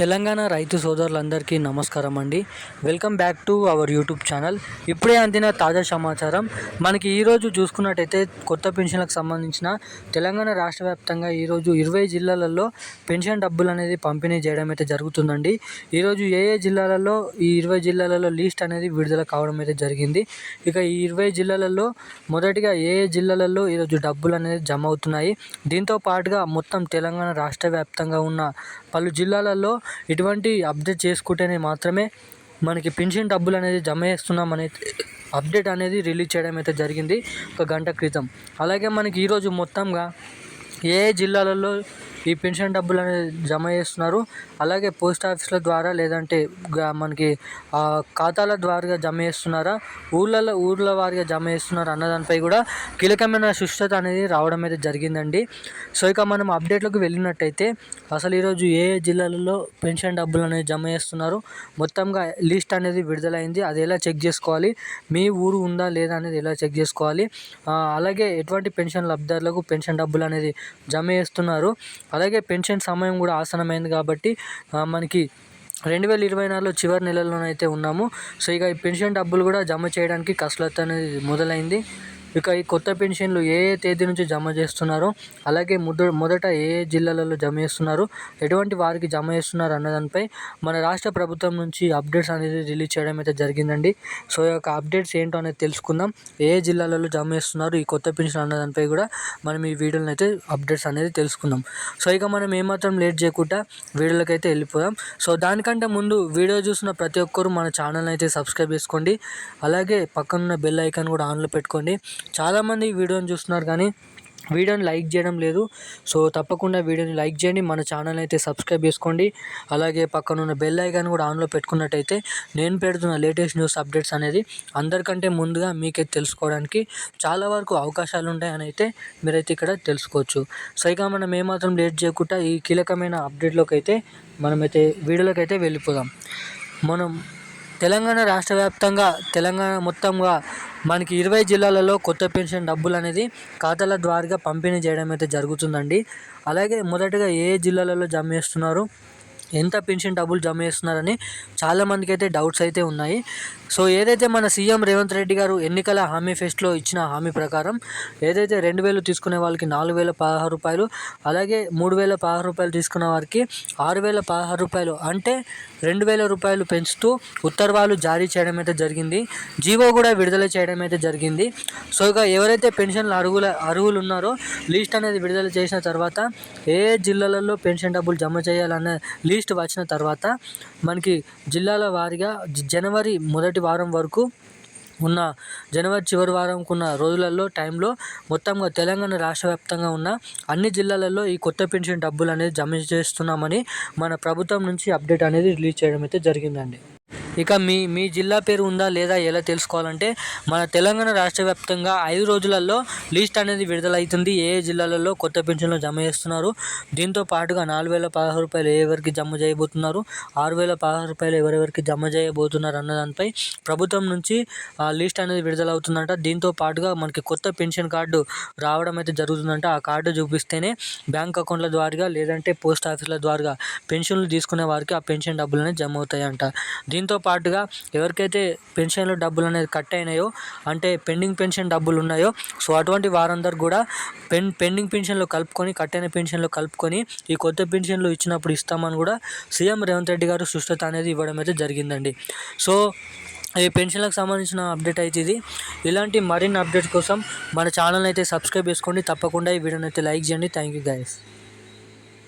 తెలంగాణ రైతు సోదరులందరికీ నమస్కారం అండి. Welcome back to our YouTube channel ఇప్పుడే అందిన తాజా సమాచారం. మనకి ఈరోజు చూసుకున్నట్టయితే కొత్త పెన్షన్లకు సంబంధించిన తెలంగాణ రాష్ట్ర వ్యాప్తంగా ఈరోజు ఇరవై జిల్లాలలో పెన్షన్ డబ్బులు అనేది పంపిణీ చేయడం అయితే జరుగుతుందండి. ఈరోజు ఏ ఏ జిల్లాలలో ఈ ఇరవై జిల్లాలలో లిస్ట్ అనేది విడుదల కావడం అయితే జరిగింది. ఇక ఈ ఇరవై జిల్లాలలో మొదటిగా ఏ ఏ జిల్లాలలో ఈరోజు డబ్బులు అనేది జమ అవుతున్నాయి. దీంతో పాటుగా మొత్తం తెలంగాణ రాష్ట్ర వ్యాప్తంగా ఉన్న పలు జిల్లాలలో ఇటువంటి అప్డేట్ చేసుకుంటేనే మాత్రమే మనకి పెన్షన్ డబ్బులు అనేది జమ చేస్తున్నాం అనేది అప్డేట్ అనేది రిలీజ్ చేయడం అయితే జరిగింది ఒక గంట క్రితం. అలాగే మనకి ఈరోజు మొత్తంగా ఏ ఏ జిల్లాలలో ఈ పెన్షన్ డబ్బులు అనేది జమ చేస్తున్నారు. అలాగే పోస్ట్ ఆఫీసుల ద్వారా లేదంటే మనకి ఖాతాల ద్వారా జమ చేస్తున్నారా? ఊళ్ళలో ఊర్ల వారిగా జమ చేస్తున్నారు అన్నదానిపై కూడా కీలకమైన సుష్టత అనేది రావడం అయితే జరిగిందండి. సో ఇక మనం అప్డేట్లకు వెళ్ళినట్టయితే అసలు ఈరోజు ఏ ఏ జిల్లాలలో పెన్షన్ డబ్బులు అనేది జమ చేస్తున్నారు? మొత్తంగా లిస్ట్ అనేది విడుదలైంది. అది ఎలా చెక్ చేసుకోవాలి? మీ ఊరు ఉందా లేదా అనేది ఎలా చెక్ చేసుకోవాలి? అలాగే ఎటువంటి పెన్షన్ లబ్ధిదారులకు పెన్షన్ డబ్బులు అనేది జమ చేస్తున్నారు? అలాగే పెన్షన్ సమయం కూడా ఆసనమైంది కాబట్టి మనకి రెండు వేల ఇరవై నాలుగులో చివరి నెలలోనైతే ఉన్నాము. సో ఇక ఈ పెన్షన్ డబ్బులు కూడా జమ చేయడానికి కసరత్తు అనేది మొదలైంది. ఇక ఈ కొత్త పెన్షన్లు ఏ ఏ తేదీ నుంచి జమ చేస్తున్నారో అలాగే ముద మొదట ఏ ఏ జిల్లాలలో జమ చేస్తున్నారు ఎటువంటి వారికి జమ చేస్తున్నారు అన్నదానిపై మన రాష్ట్ర ప్రభుత్వం నుంచి అప్డేట్స్ అనేది రిలీజ్ చేయడం అయితే జరిగిందండి. సో ఈ యొక్క అప్డేట్స్ ఏంటో అనేది తెలుసుకుందాం. ఏ ఏ జిల్లాలలో జమ చేస్తున్నారు ఈ కొత్త పెన్షన్ అన్నదానిపై కూడా మనం ఈ వీడియోలో అయితే అప్డేట్స్ అనేది తెలుసుకుందాం. సో ఇక మనం ఏమాత్రం లేట్ చేయకుండా వీడియోలకైతే అయితే వెళ్ళిపోదాం. సో దానికంటే ముందు వీడియో చూసిన ప్రతి ఒక్కరు మన ఛానల్ అయితే సబ్స్క్రైబ్ చేసుకోండి. అలాగే పక్కనున్న బెల్ ఐకాన్ కూడా ఆన్లో పెట్టుకోండి. చాలామంది వీడియోని చూస్తున్నారు కానీ వీడియోని లైక్ చేయడం లేదు. సో తప్పకుండా వీడియోని లైక్ చేయండి. మన ఛానల్ అయితే సబ్స్క్రైబ్ చేసుకోండి. అలాగే పక్కన ఉన్న బెల్ ఐకాన్ కూడా ఆన్లో పెట్టుకున్నట్టయితే నేను పెడుతున్న లేటెస్ట్ న్యూస్ అప్డేట్స్ అనేది అందరికంటే ముందుగా మీకే తెలుసుకోవడానికి చాలా వరకు అవకాశాలు ఉంటాయని అయితే మీరైతే ఇక్కడ తెలుసుకోవచ్చు. సో మనం ఏమాత్రం లేట్ చేయకుండా ఈ కీలకమైన అప్డేట్లోకి అయితే మనమైతే వీడియోలోకి అయితే వెళ్ళిపోదాం. మనం తెలంగాణ రాష్ట్ర వ్యాప్తంగా తెలంగాణ మొత్తంగా మనకి ఇరవై జిల్లాలలో కొత్త పెన్షన్ డబ్బులు అనేది ఖాతాల ద్వారా పంపిణీ చేయడం అయితే జరుగుతుందండి. అలాగే మొదటగా ఏ ఏ జిల్లాలలో జమ చేస్తున్నారు? ఎంత పెన్షన్ డబ్బులు జమ చేస్తున్నారని చాలామందికి అయితే డౌట్స్ అయితే ఉన్నాయి. సో ఏదైతే మన సీఎం రేవంత్ రెడ్డి గారు ఎన్నికల హామీ ఫెస్ట్లో ఇచ్చిన హామీ ప్రకారం ఏదైతే రెండు వేలు తీసుకునే వాళ్ళకి నాలుగు వేల పదహారు రూపాయలు అలాగే మూడు వేల పదహారు రూపాయలు తీసుకున్న వారికి ఆరు వేల పదహారు రూపాయలు అంటే రెండు వేల రూపాయలు పెంచుతూ ఉత్తర్వాలు జారీ చేయడం అయితే జరిగింది. జీవో కూడా విడుదల చేయడం అయితే జరిగింది. సో ఇక ఎవరైతే పెన్షన్లు అరుగుల అరువులు ఉన్నారో లిస్ట్ అనేది విడుదల చేసిన తర్వాత ఏ జిల్లాలలో పెన్షన్ డబ్బులు జమ చేయాలన్న లిస్ట్ వచ్చిన తర్వాత మనకి జిల్లాల వారీగా జనవరి మొదటి వారం వరకు ఉన్న జనవరి చివరి వారంకు ఉన్న రోజులలో టైంలో మొత్తంగా తెలంగాణ రాష్ట్ర వ్యాప్తంగా ఉన్న అన్ని జిల్లాలలో ఈ కొత్త పెన్షన్ డబ్బులు అనేది జమ చేస్తున్నామని మన ప్రభుత్వం నుంచి అప్డేట్ అనేది రిలీజ్ చేయడం అయితే జరిగిందండి. ఇక మీ మీ జిల్లా పేరు ఉందా లేదా ఎలా తెలుసుకోవాలంటే మన తెలంగాణ రాష్ట్ర వ్యాప్తంగా ఐదు రోజులలో లిస్ట్ అనేది విడుదలవుతుంది. ఏ ఏ జిల్లాలలో కొత్త పెన్షన్లు జమ చేస్తున్నారు? దీంతో పాటుగా నాలుగు వేల పదహారు రూపాయలు ఎవరికి జమ చేయబోతున్నారు? ఆరు వేల పదహారు రూపాయలు ఎవరెవరికి జమ చేయబోతున్నారు అన్న దానిపై ప్రభుత్వం నుంచి ఆ లిస్ట్ అనేది విడుదలవుతుందంట. దీంతో పాటుగా మనకి కొత్త పెన్షన్ కార్డు రావడం అయితే జరుగుతుందంట. ఆ కార్డు చూపిస్తేనే బ్యాంక్ అకౌంట్ల ద్వారా లేదంటే పోస్ట్ ఆఫీసుల ద్వారా పెన్షన్లు తీసుకునే వారికి ఆ పెన్షన్ డబ్బులు అనేది జమ అవుతాయంట. దీంతో పాటుగా ఎవరికైతే పెన్షన్లు డబ్బులు అనేది కట్ అయినాయో అంటే పెండింగ్ పెన్షన్ డబ్బులు ఉన్నాయో సో అటువంటి వారందరూ కూడా పెన్ పెండింగ్ పెన్షన్లు కలుపుకొని కట్ అయిన పెన్షన్లు కలుపుకొని ఈ కొత్త పెన్షన్లు ఇచ్చినప్పుడు ఇస్తామని కూడా సీఎం రేవంత్ రెడ్డి గారు సుష్టత అనేది ఇవ్వడం అయితే జరిగిందండి. సో ఈ పెన్షన్లకు సంబంధించిన అప్డేట్ అయితే ఇది. ఇలాంటి మరిన్ని అప్డేట్స్ కోసం మన ఛానల్ అయితే సబ్స్క్రైబ్ చేసుకోండి. తప్పకుండా ఈ వీడియోని అయితే లైక్ చేయండి. Thank you guys